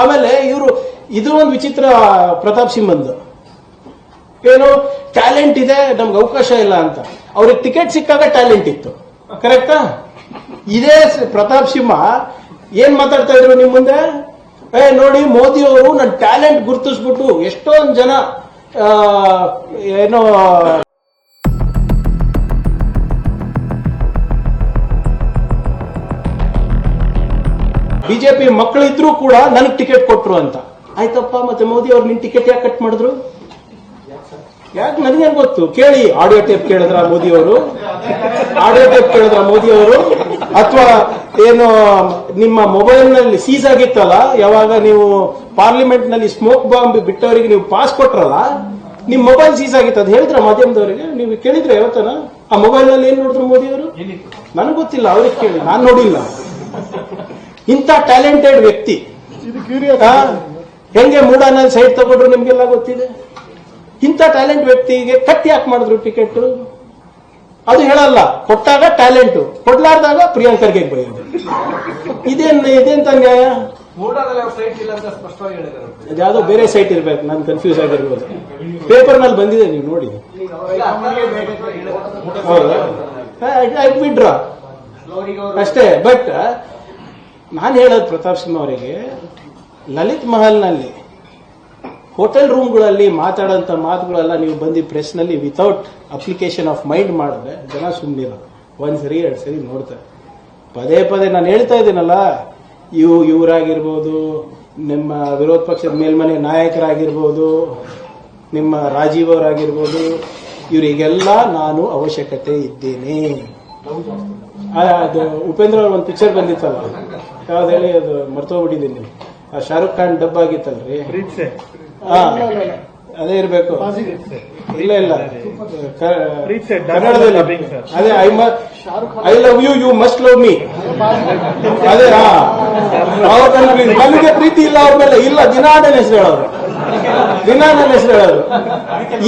ಆಮೇಲೆ ಇವರು, ಇದು ಒಂದು ವಿಚಿತ್ರ ಪ್ರತಾಪ್ ಸಿಂಹಂದು. ಏನು ಟ್ಯಾಲೆಂಟ್ ಇದೆ, ನಮ್ಗೆ ಅವಕಾಶ ಇಲ್ಲ ಅಂತ. ಅವ್ರಿಗೆ ಟಿಕೆಟ್ ಸಿಕ್ಕಾಗ ಟ್ಯಾಲೆಂಟ್ ಇತ್ತು. ಕರೆಕ್ಟಾ ಇದೇ ಪ್ರತಾಪ್ ಸಿಂಹ, ಏನ್ ಮಾತಾಡ್ತಾ ಇದ್ರು ನಿಮ್ ಮುಂದೆ? ಏ, ನೋಡಿ, ಮೋದಿ ಅವರು ನನ್ನ ಟ್ಯಾಲೆಂಟ್ ಗುರುತಿಸ್ಬಿಟ್ಟು ಎಷ್ಟೊಂದು ಜನ ಏನೋ ಬಿಜೆಪಿ ಮಕ್ಕಳಿದ್ರು ಕೂಡ ನನಗೆ ಟಿಕೆಟ್ ಕೊಟ್ರು ಅಂತ. ಆಯ್ತಪ್ಪ ಮತ್ತೆ ಮೋದಿ ಅವ್ರು ನಿನ್ ಟಿಕೆಟ್ ಯಾಕೆ ಕಟ್ ಮಾಡಿದ್ರು? ಯಾಕೆ ನನಗೇನ್ ಗೊತ್ತು? ಕೇಳಿ ಆಡಿಯೋ ಟೇಪ್ ಕೇಳಿದ್ರ ಮೋದಿ ಅವರು? ಆಡಿಯೋ ಟೇಪ್ ಕೇಳಿದ್ರ ಮೋದಿ ಅವರು? ಅಥವಾ ಏನು ನಿಮ್ಮ ಮೊಬೈಲ್ನಲ್ಲಿ ಸೀಸ್ ಆಗಿತ್ತಲ್ಲ ಯಾವಾಗ ನೀವು ಪಾರ್ಲಿಮೆಂಟ್ನಲ್ಲಿ ಸ್ಮೋಕ್ ಬಾಂಬ್ ಬಿಟ್ಟವರಿಗೆ ನೀವು ಪಾಸ್ ಕೊಟ್ರಲ್ಲ ನಿಮ್ ಮೊಬೈಲ್ ಸೀಸ್ ಆಗಿತ್ತು ಅದು ಹೇಳಿದ್ರ ಮಾಧ್ಯಮದವರಿಗೆ? ನೀವು ಕೇಳಿದ್ರೆ ಯಾವತ್ತನ? ಆ ಮೊಬೈಲ್ನಲ್ಲಿ ಏನ್ ನೋಡಿದ್ರು ಮೋದಿ ಅವರು? ನನಗೆ ಗೊತ್ತಿಲ್ಲ ಅವ್ರಿಗೆ ಕೇಳಿ ನಾನು ನೋಡಿಲ್ಲ. ಇಂಥ ಟ್ಯಾಲೆಂಟೆಡ್ ವ್ಯಕ್ತಿ. ಹೆಂಗೆ ಮೂಡಾನಲ್ಲಿ ಸೈಡ್ ತಗೊಂಡ್ರು ನಿಮ್ಗೆಲ್ಲ ಗೊತ್ತಿದೆ? ಇಂಥ ಟ್ಯಾಲೆಂಟ್ ವ್ಯಕ್ತಿಗೆ ಕಟ್ ಯಾಕೆ ಮಾಡಿದ್ರು ಟಿಕೆಟ್ ಅದು ಹೇಳಲ್ಲ ಕೊಟ್ಟಾಗ ಟ್ಯಾಲೆಂಟ್ ಕೊಡ್ಲಾರ್ದಾಗ ಪ್ರಿಯಾಂಕರ್ಗೆ ಬೈಯೋದು ಇದೇನ್ ಇದೇಂತ ನ್ಯಾಯ? ಮೂಡಾದಲ್ಲಿ ಅವ್ರ ಸೈಟ್ ಇಲ್ಲ ಅಂತ ಸ್ಪಷ್ಟವಾಗಿ ಹೇಳಿದ್ದಾರೆ ಅದ್ಯಾವುದೋ ಬೇರೆ ಸೈಟ್ ಇರ್ಬೇಕು ನಾನು ಕನ್ಫ್ಯೂಸ್ ಆಗಿರ್ಬೋದು. ಪೇಪರ್ನಲ್ಲಿ ಬಂದಿದೆ ನೀವು ನೋಡಿ. ಹೌದಾ? ಬಿಡ್ರ ಅಷ್ಟೇ ಬಟ್ ನಾನು ಹೇಳೋದು ಪ್ರತಾಪ್ ಸಿಂಹ ಅವರಿಗೆ, ಲಲಿತ್ ಮಹಲ್ನಲ್ಲಿ ಹೋಟೆಲ್ ರೂಮ್ಗಳಲ್ಲಿ ಮಾತಾಡೋಂಥ ಮಾತುಗಳೆಲ್ಲ ನೀವು ಬಂದು ಪ್ರೆಸ್ನಲ್ಲಿ ವಿತೌಟ್ ಅಪ್ಲಿಕೇಶನ್ ಆಫ್ ಮೈಂಡ್ ಮಾಡಿದ್ರೆ ಜನ ಸುಮ್ಮನಿರೋ ಒಂದು ಸರಿ, ಎರಡು ಸರಿ ನೋಡ್ತಾರೆ. ಪದೇ ಪದೇ ನಾನು ಹೇಳ್ತಾ ಇದ್ದೀನಲ್ಲ, ಇವು ಇವರಾಗಿರ್ಬೋದು, ನಿಮ್ಮ ವಿರೋಧ ಪಕ್ಷದ ಮೇಲ್ಮನೆ ನಾಯಕರಾಗಿರ್ಬೋದು, ನಿಮ್ಮ ರಾಜೀವ್ ಅವರಾಗಿರ್ಬೋದು, ಇವರಿಗೆಲ್ಲ ನಾನು ಅವಶ್ಯಕತೆ ಇದ್ದೇನೆ. ಅದು ಉಪೇಂದ್ರ ಅವ್ರ ಒಂದು ಪಿಕ್ಚರ್ ಬಂದಿತ್ತಲ್ಲ. ಯಾವ್ದು ಹೇಳಿ ಅದು ಮರ್ತೋಗ್ಬಿಟ್ಟಿದ್ದೀನಿ ಆ ಶಾರುಖ್ ಖಾನ್ ಡಬ್ ಆಗಿತ್ತಲ್ರಿ? ಅದೇ ಇರ್ಬೇಕು. ಇಲ್ಲ ಇಲ್ಲ. ಕನ್ನಡದಲ್ಲಿ. ಅದೇ I I love you you must love me. ಅದೇ ಹಾ ನನಗೆ ಪ್ರೀತಿ. ಇಲ್ಲ ಅವ್ರ ಮೇಲೆ ಇಲ್ಲ. ದಿನಾ ನನ್ನ ಹೆಸರು ಹೇಳೋರು. ದಿನಾ ನನ್ನ ಹೆಸರು ಹೇಳೋರು.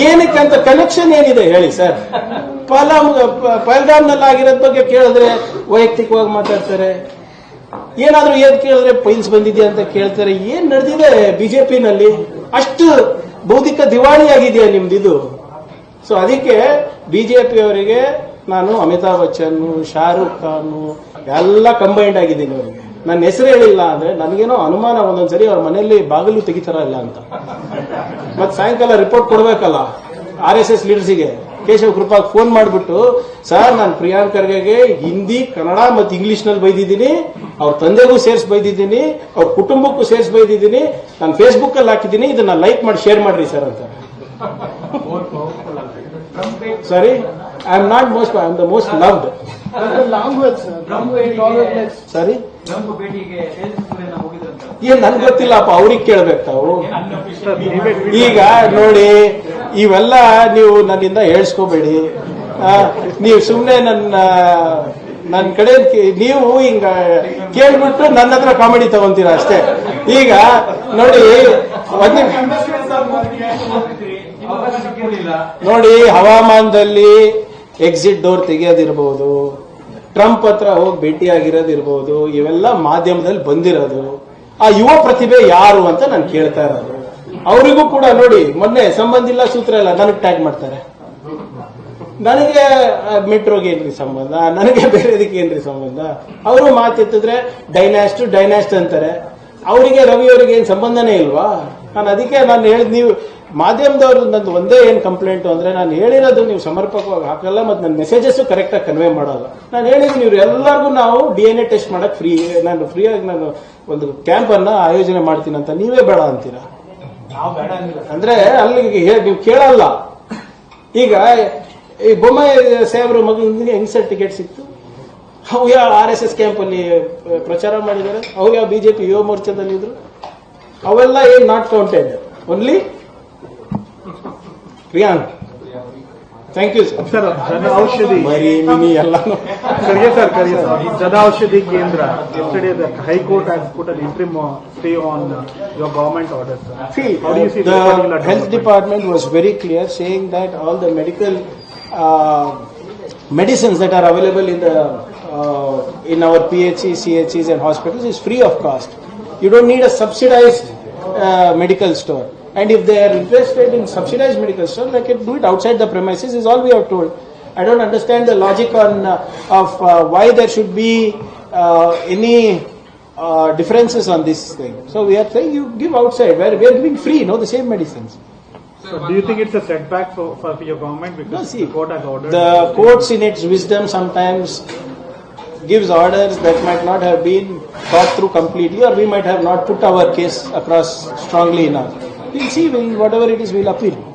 ಏನಕ್ಕೆ ಅಂತ ಕನೆಕ್ಷನ್ ಏನಿದೆ ಹೇಳಿ ಸರ್? ಪಲಾಮ್ ಪಲ್ಗಾಮ್ನಲ್ಲಿ ಆಗಿರೋದ್ ಬಗ್ಗೆ ಕೇಳಿದ್ರೆ ವೈಯಕ್ತಿಕವಾಗಿ ಮಾತಾಡ್ತಾರೆ. ಏನಾದ್ರೂ ಏನ್ ಕೇಳಿದ್ರೆ ಪೈಲ್ಸ್ ಬಂದಿದೆ ಅಂತ ಕೇಳ್ತಾರೆ. ಏನ್ ನಡೆದಿದೆ ಬಿಜೆಪಿನಲ್ಲಿ? ಅಷ್ಟು ಬೌದ್ಧಿಕ ದಿವಾಳಿ ಆಗಿದೆಯಾ ನಿಮ್ದಿದು? ಸೊ ಅದಕ್ಕೆ ಬಿಜೆಪಿ ಅವರಿಗೆ ನಾನು ಅಮಿತಾಬ್ ಬಚ್ಚನ್, ಶಾರುಖ್ ಖಾನ್, ಎಲ್ಲ ಕಂಬೈಂಡ್ ಆಗಿದ್ದೀನಿ ಅವರಿಗೆ ನನ್ನ ಹೆಸರು ಹೇಳಿಲ್ಲ ಅಂದ್ರೆ ನನಗೇನೋ ಅನುಮಾನ ಒಂದೊಂದ್ಸರಿ ಅವ್ರ ಮನೆಯಲ್ಲಿ ಬಾಗಿಲು ತೆಗಿತಾರ ಇಲ್ಲ ಅಂತ. ಮತ್ತೆ ಸಾಯಂಕಾಲ ರಿಪೋರ್ಟ್ ಕೊಡ್ಬೇಕಲ್ಲ ಆರ್ ಎಸ್ ಎಸ್ ಲೀಡರ್ಸಿಗೆ ಕೇಶವ ಕೃಪಾ ಫೋನ್ ಮಾಡಿಬಿಟ್ಟು, ಸರ್, ನಾನು ಪ್ರಿಯಾಂಕ್ ಖರ್ಗೆಗೆ ಹಿಂದಿ, ಕನ್ನಡ ಮತ್ತು ಇಂಗ್ಲಿಷ್ನಲ್ಲಿ ಬೈದಿದ್ದೀನಿ. ಅವ್ರ ತಂದೆಗೂ ಸೇರ್ಸ್ ಬೈದಿದ್ದೀನಿ. ಅವ್ರ ಕುಟುಂಬಕ್ಕೂ ಸೇರ್ಸ್ ಬೈದಿದ್ದೀನಿ. ನಾನು ಫೇಸ್ಬುಕ್ ಅಲ್ಲಿ ಹಾಕಿದ್ದೀನಿ. ಇದನ್ನ ಲೈಕ್ ಮಾಡಿ, ಶೇರ್ ಮಾಡ್ರಿ, ಸರ್, ಅಂತ. Sorry? I am not most I am the most loved ಸರಿ? ಏನ್, ನನ್ಗೆ ಗೊತ್ತಿಲ್ಲಪ್ಪ ಅವ್ರಿಗೆ ಕೇಳ್ಬೇಕು ತಾವು. ಈಗ ನೋಡಿ ಇವೆಲ್ಲ ನೀವು ನನ್ನಿಂದ ಹೇಳ್ಸ್ಕೋಬೇಡಿ. ನೀವು ಸುಮ್ಮನೆ ನನ್ನ ನನ್ನ ಕಡೆ ನೀವು ಹಿಂಗ ಕೇಳ್ಬಿಟ್ಟು ನನ್ನ ಹತ್ರ ಕಾಮಿಡಿ ತಗೊಂತೀರಾ ಅಷ್ಟೇ. ಈಗ ನೋಡಿ ನೋಡಿ, ಹವಾಮಾನದಲ್ಲಿ ಎಕ್ಸಿಟ್ ಡೋರ್ ತೆಗೆಯೋದಿರ್ಬೋದು. ಟ್ರಂಪ್ ಹತ್ರ ಹೋಗಿ ಭೇಟಿಯಾಗಿರೋದಿರ್ಬೋದು ಇವೆಲ್ಲ ಮಾಧ್ಯಮದಲ್ಲಿ ಬಂದಿರೋದು. ಆ ಯುವ ಪ್ರತಿಭೆ ಯಾರು ಅಂತ ನಾನು ಕೇಳ್ತಾ ಇರೋದು. ಅವರಿಗೂ ಕೂಡ ನೋಡಿ, ಮೊನ್ನೆ ಸಂಬಂಧ ಇಲ್ಲ ಸೂತ್ರ ಇಲ್ಲ ನನಗೆ ಟ್ಯಾಗ್ ಮಾಡ್ತಾರೆ. ನನಗೆ ಮೆಟ್ರೋಗೆ ಏನ್ರಿ ಸಂಬಂಧ? ನನಗೆ ಬೇರೆದಕ್ಕೆ ಏನ್ರಿ ಸಂಬಂಧ? ಅವರು ಮಾತೆತ್ತಿದ್ರೆ ಡೈನಾಸ್ಟ್ ಡೈನಾಸ್ಟ್ ಅಂತಾರೆ. ಅವರಿಗೆ, ರವಿ ಅವರಿಗೆ ಏನ್ ಸಂಬಂಧನೇ ಇಲ್ವಾ? ನಾನು ಅದಕ್ಕೆ ನಾನು ಹೇಳಿದ್ ನೀವು, ಮಾಧ್ಯಮದವ್ರು ನಂದು ಒಂದೇ ಏನ್ ಕಂಪ್ಲೇಂಟ್ ಅಂದ್ರೆ, ನಾನು ಹೇಳಿರೋದು ನೀವು ಸಮರ್ಪಕವಾಗಿ ಹಾಕಲ್ಲ, ಮತ್ತೆ ನನ್ನ ಮೆಸೇಜಸ್ ಕರೆಕ್ಟ್ ಆಗಿ ಕನ್ವೆ ಮಾಡಲ್ಲ. ನಾನು ಹೇಳಿದ್ದೀನಿ ಇವ್ರು ಎಲ್ಲರಿಗೂ ನಾವು ಡಿ ಎನ್ ಎ ಟೆಸ್ಟ್ ಮಾಡಕ್ ಫ್ರೀ ನಾನು ಫ್ರೀಯಾಗಿ ನಾನು ಒಂದು ಕ್ಯಾಂಪ್ ಅನ್ನ ಆಯೋಜನೆ ಮಾಡ್ತೀನಿ ಅಂತ ನೀವೇ ಬೇಡ ಅಂತೀರಾ? ನಾವು ಅಂದ್ರೆ ಅಲ್ಲಿಗೆ ಹೇ- ನೀವು ಕೇಳಲ್ಲ. ಈಗ ಈ ಬೊಮ್ಮಾಯಿ ಸಾಹೇಬ್ರ ಮಗನಿಗೆ ಹೆಂಗ್ ಸರ್ ಟಿಕೆಟ್ ಸಿಕ್ತು? ಅವು ಯಾವ ಆರ್ ಎಸ್ ಎಸ್ ಕ್ಯಾಂಪ್ ಅಲ್ಲಿ ಪ್ರಚಾರ ಮಾಡಿದ್ದಾರೆ ಅವು ಯಾವ ಬಿಜೆಪಿ ಯುವ ಮೋರ್ಚಾದಲ್ಲಿ ಇದ್ರು? ಅವೆಲ್ಲ ಏನ್ not counted only Priyank thank you sir Sir, ಜನ ಔಷಧಿ ಬರೀ ಮಿನಿ ಎಲ್ಲಾನು ಕರಿಯ ಸರ್ ಕರಿಯ ಸರ್ ಜನ ಔಷಧಿ ಕೇಂದ್ರ yesterday the high court has put an interim uh, stay on uh, your government orders sir. See, how do you see this the particular health development? department was very clear saying that all the medical uh, medicines that are available in the uh, in our PHCs, CHCs and hospitals is free of cost. You don't need a subsidized uh, medical store. And if they are interested in subsidized medical store, they can do it outside the premises. Is all we have told. I don't understand the logic on uh, of uh, why there should be uh, any uh, differences on this thing. So we are saying you give outside. Where we are giving free, no, the same medicines. So do you think it's a setback for, for your government because No, see, the court has ordered? The courts in its wisdom sometimes gives orders that might not have been thought through completely or we might have not put our case across strongly enough. We'll see, we'll, whatever it is, we'll appeal.